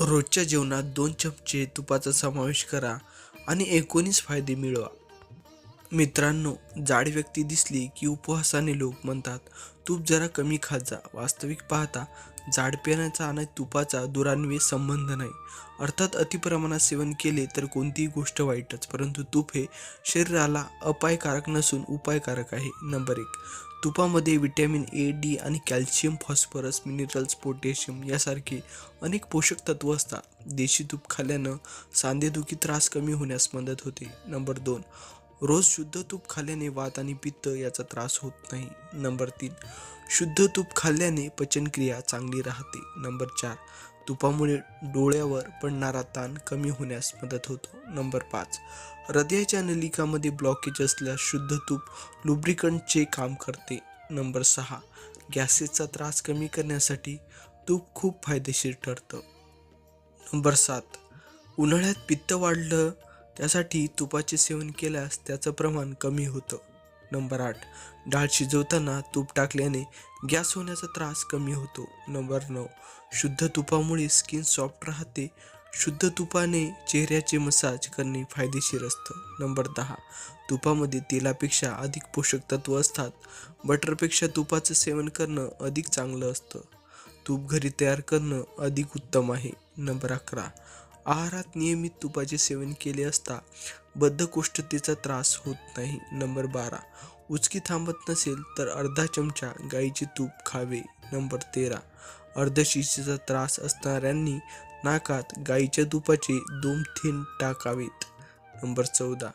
रोजच्या जेवणात दोन चमचे तुपाचा समावेश करा आणि एकोणीस फायदे मिळवा. मित्रांनो जाड व्यक्ती दिसली की उपवासाने लोक म्हणतात तूप जरा कमी खात जा. वास्तविक पाहता जाडपेण्याचा आणि तुपाचा दुरान्वय संबंध नाही. अर्थात अतिप्रमाणात सेवन केले तर कोणतीही गोष्ट वाईटच. परंतु तूप हे शरीराला अपायकारक नसून उपायकारक आहे. नंबर एक. तुपामध्ये विटॅमिन ए डी आणि कॅल्शियम फॉस्फरस मिनरल्स पोटॅशियम यासारखे अनेक पोषक तत्व असतात. देशी तूप खाल्ल्यानं सांधेदुखी त्रास कमी होण्यास मदत होते. नंबर दोन. रोज शुद्ध तूप खाल्ल्याने वात आणि पित्त याचा त्रास होत नाही. नंबर तीन शुद्ध तूप खाल्ल्याने पचनक्रिया चांगली राहते. नंबर चार तुपामुळे डोळ्यावर पडणारा ताण कमी होण्यास मदत होतो. नंबर पाच हृदयाच्या नलिकामध्ये ब्लॉकेज असल्यास शुद्ध तूप लुब्रिकंटचे काम करते. नंबर सहा गॅसेसचा त्रास कमी करण्यासाठी तूप खूप फायदेशीर ठरतं. नंबर सात उन्हाळ्यात पित्त वाढलं त्यासाठी तुपाचे सेवन केल्यास त्याचं प्रमाण कमी होतं. नंबर आठ. डाळ शिजवताना तूप टाकल्याने गॅस होण्याचा त्रास कमी होतो. नंबर नऊ. शुद्ध तुपामुळे स्किन सॉफ्ट राहते. शुद्ध तुपाने चेहऱ्याचे मसाज करणे फायदेशीर असतं. नंबर दहा. तुपामध्ये तेलापेक्षा अधिक पोषक तत्व असतात. बटरपेक्षा तुपाचं सेवन करणं अधिक चांगलं असतं. तूप घरी तयार करणं अधिक उत्तम आहे. नंबर अकरा. आहारात नियमित तुपाचे सेवन केले असता बद्धकोष्ठतेचा त्रास होत नाही. नंबर बारा. उचकी थांबत नसेल तर अर्धा चमचा गाईचे तूप खावे. नंबर तेरा. अर्धशिशीचा त्रास असणाऱ्यांनी नाकात गाईच्या तुपाचे दोन थेंब टाकावेत. नंबर चौदा.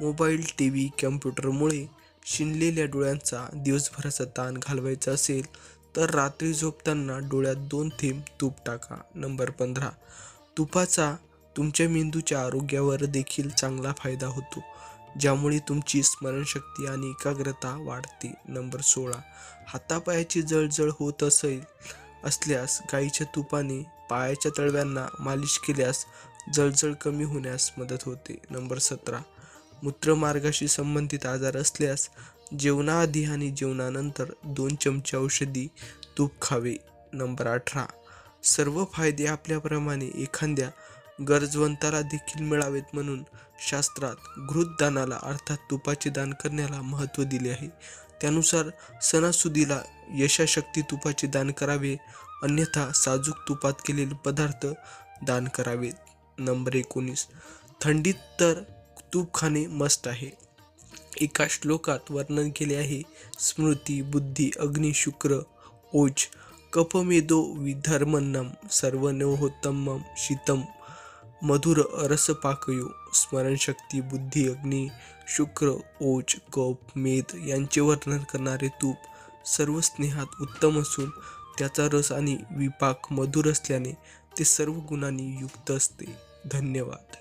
मोबाईल टी व्ही कॅम्प्युटरमुळे शिनलेल्या डोळ्यांचा दिवसभराचा ताण घालवायचा असेल तर रात्री झोपताना डोळ्यात दोन थेंब तूप टाका. नंबर पंधरा. तुपाचा तुमच्या मेंदूच्या आरोग्यावर देखील चांगला फायदा होतो ज्यामुळे तुमची स्मरणशक्ती आणि एकाग्रता वाढते. नंबर सोळा. हातापायाची जळजळ होत असेल असल्यास गाईच्या तुपाने पायाच्या तळव्यांना मालिश केल्यास जळजळ कमी होण्यास मदत होते. नंबर सतरा. मूत्रमार्गाशी संबंधित आजार असल्यास जेवणाआधी आणि जेवणानंतर दोन चमचे औषधी तूप खावे. नंबर अठरा. सर्व फायदे आपल्याप्रमाणे एखाद्या गरजवंताला देखील मिळावेत म्हणून शास्त्रात घृतदानाला अर्थात तुपाचे दान करण्याला महत्त्व दिले आहे. त्यानुसार सणासुदीला यशाशक्ती तुपाचे दान करावे अन्यथा साजूक तुपात केलेले पदार्थ दान करावेत. नंबर एकोणीस. थंडीत तर तूप खाणे मस्त आहे. एका श्लोकात वर्णन केले आहे स्मृती बुद्धी अग्नी शुक्र ओज कपमेदो विधर्मन्नम सर्वनोहोत्तमम शीतम मधुर रसपाकयो स्मरणशक्ती बुद्धी अग्नी शुक्र ओज कप मेद यांचे वर्णन करणारे तूप सर्व स्नेहात उत्तम असून त्याचा रस आणि विपाक मधुर असल्याने ते सर्व गुणांनी युक्त असते. धन्यवाद.